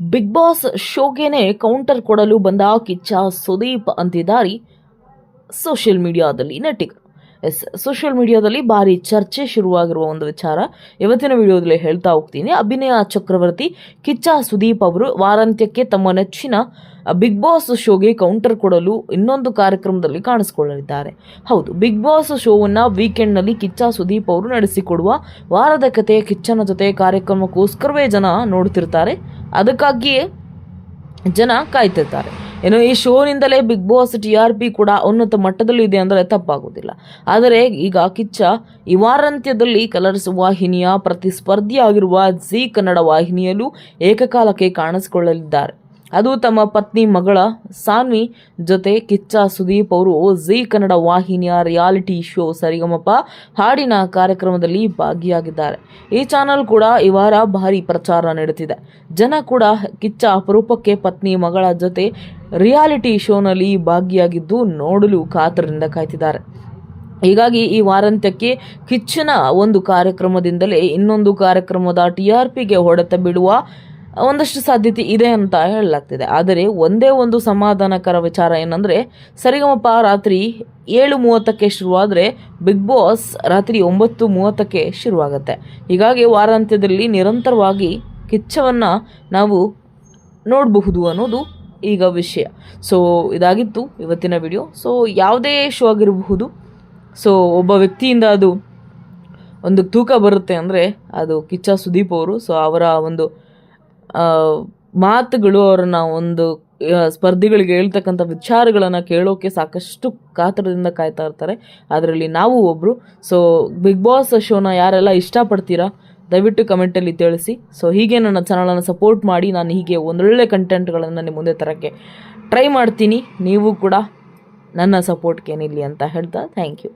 Big boss ಶೋಗೆನೆ counter ಕೊಡಲು ಬಂದ ಕಿಚ್ಚ ಸುದೀಪ್ ಅಂತಿದ್ದಾರೆ ಸೋಷಿಯಲ್ ಮೀಡಿಯಾದಲ್ಲಿ ನೆಟ್ಟಿಗರು ಎಸ್ ಸೋಷಿಯಲ್ ಮೀಡಿಯಾದಲ್ಲಿ ಭಾರಿ ಚರ್ಚೆ ಶುರುವಾಗಿರುವ ಒಂದು ವಿಚಾರ ಇವತ್ತಿನ ವಿಡಿಯೋದಲ್ಲಿ ಹೇಳ್ತಾ ಹೋಗ್ತೀನಿ. ಅಭಿನಯ ಚಕ್ರವರ್ತಿ ಕಿಚ್ಚ ಸುದೀಪ್ ಅವರು ವಾರಾಂತ್ಯಕ್ಕೆ ತಮ್ಮ ನೆಚ್ಚಿನ ಬಿಗ್ ಬಾಸ್ ಶೋಗೆ ಕೌಂಟರ್ ಕೊಡಲು ಇನ್ನೊಂದು ಕಾರ್ಯಕ್ರಮದಲ್ಲಿ ಕಾಣಿಸಿಕೊಳ್ಳಲಿದ್ದಾರೆ. ಹೌದು ಬಿಗ್ ಬಾಸ್ ಶೋವನ್ನು ವೀಕೆಂಡ್ನಲ್ಲಿ ಕಿಚ್ಚ ಸುದೀಪ್ ಅವರು ನಡೆಸಿಕೊಡುವ ವಾರದ ಕತೆ ಕಿಚ್ಚನ ಜೊತೆ ಕಾರ್ಯಕ್ರಮಕ್ಕೋಸ್ಕರವೇ ಜನ ನೋಡ್ತಿರ್ತಾರೆ. ಅದಕ್ಕಾಗಿಯೇ ಜನ ಕಾಯ್ತಿರ್ತಾರೆ. ಏನು ಈ ಶೋನಿಂದಲೇ Bigg Boss T R P ಕೂಡ ಉನ್ನತ ಮಟ್ಟದಲ್ಲಿ ಇದೆ ಅಂದರೆ ತಪ್ಪಾಗುವುದಿಲ್ಲ. ಆದರೆ ಈಗ ಕಿಚ್ಚ ಈ ವಾರಾಂತ್ಯದಲ್ಲಿ ಕಲರ್ಸ್ ವಾಹಿನಿಯ ಪ್ರತಿಸ್ಪರ್ಧಿಯಾಗಿರುವ ಜಿ ಕನ್ನಡ ವಾಹಿನಿಯಲ್ಲೂ ಏಕಕಾಲಕ್ಕೆ ಕಾಣಿಸಿಕೊಳ್ಳಲಿದ್ದಾರೆ. ಅದು ತಮ್ಮ ಪತ್ನಿ ಮಗಳ ಸಾನ್ವಿ ಜೊತೆ ಕಿಚ್ಚ ಸುದೀಪ್ ಅವರು ಜಿ ಕನ್ನಡ ವಾಹಿನಿಯ ರಿಯಾಲಿಟಿ ಶೋ ಸರಿಗಮಪ ಹಾಡಿನ ಕಾರ್ಯಕ್ರಮದಲ್ಲಿ ಭಾಗಿಯಾಗಿದ್ದಾರೆ. ಈ ಚಾನಲ್ ಕೂಡ ಈ ವಾರ ಭಾರಿ ಪ್ರಚಾರ ನೀಡುತ್ತಿದೆ ಜನ ಕೂಡ ಕಿಚ್ಚ ಅಪರೂಪಕ್ಕೆ ಪತ್ನಿ ಮಗಳ ಜೊತೆ ರಿಯಾಲಿಟಿ ಶೋನಲ್ಲಿ ಭಾಗಿಯಾಗಿದ್ದು ನೋಡಲು ಕಾತರದಿಂದ ಕಾಯ್ತಿದ್ದಾರೆ. ಹೀಗಾಗಿ ಈ ವಾರಾಂತ್ಯಕ್ಕೆ ಕಿಚ್ಚನ ಒಂದು ಕಾರ್ಯಕ್ರಮದಿಂದಲೇ ಇನ್ನೊಂದು ಕಾರ್ಯಕ್ರಮದ ಟಿ ಆರ್ ಪಿಗೆ ಹೊಡೆತ ಬಿಡುವ ಒಂದಷ್ಟು ಸಾಧ್ಯತೆ ಇದೆ ಅಂತ ಹೇಳಲಾಗ್ತಿದೆ. ಆದರೆ ಒಂದೇ ಒಂದು ಸಮಾಧಾನಕರ ವಿಚಾರ ಏನಂದರೆ, ಸರಿಗಮಪ ರಾತ್ರಿ ಏಳು ಮೂವತ್ತಕ್ಕೆ ಶುರುವಾದರೆ ಬಿಗ್ ಬಾಸ್ ರಾತ್ರಿ ಒಂಬತ್ತು ಮೂವತ್ತಕ್ಕೆ ಶುರುವಾಗುತ್ತೆ. ಹೀಗಾಗಿ ವಾರಾಂತ್ಯದಲ್ಲಿ ನಿರಂತರವಾಗಿ ಕಿಚ್ಚವನ್ನು ನಾವು ನೋಡಬಹುದು ಅನ್ನೋದು ಈಗ ವಿಷಯ. ಸೊ ಇದಾಗಿತ್ತು ಇವತ್ತಿನ ವಿಡಿಯೋ ಸೊ ಯಾವುದೇ ಶೋ ಆಗಿರಬಹುದು. ಸೊ ಒಬ್ಬ ವ್ಯಕ್ತಿಯಿಂದ ಅದು ಒಂದು ತೂಕ ಬರುತ್ತೆ ಅಂದರೆ ಅದು ಕಿಚ್ಚ ಸುದೀಪ್ ಅವರು. ಸೊ ಅವರ ಒಂದು ಮಾತುಗಳು ಅವರನ್ನ ಒಂದು ಸ್ಪರ್ಧಿಗಳಿಗೆ ಹೇಳ್ತಕ್ಕಂಥ ವಿಚಾರಗಳನ್ನು ಕೇಳೋಕೆ ಸಾಕಷ್ಟು ಕಾತರದಿಂದ ಕಾಯ್ತಾ ಇರ್ತಾರೆ. ಅದರಲ್ಲಿ ನಾವು ಒಬ್ಬರು ಸೊ ಬಿಗ್ ಬಾಸ್ ಶೋನ ಯಾರೆಲ್ಲ ಇಷ್ಟಪಡ್ತೀರಾ? ದಯವಿಟ್ಟು ಕಮೆಂಟಲ್ಲಿ ತಿಳಿಸಿ. ಸೊ ಹೀಗೆ ನನ್ನ ಚಾನಲನ್ನು ಸಪೋರ್ಟ್ ಮಾಡಿ ನಾನು ಹೀಗೆ ಒಂದೊಳ್ಳೆ ಕಂಟೆಂಟ್ಗಳನ್ನು ನಿಮ್ಮ ಮುಂದೆ ತರೋಕ್ಕೆ ಟ್ರೈ ಮಾಡ್ತೀನಿ. ನೀವು ಕೂಡ ನನ್ನ ಸಪೋರ್ಟ್ಗೆ ನಿಲ್ಲಿ ಅಂತ ಹೇಳ್ತಾ ಥ್ಯಾಂಕ್ ಯು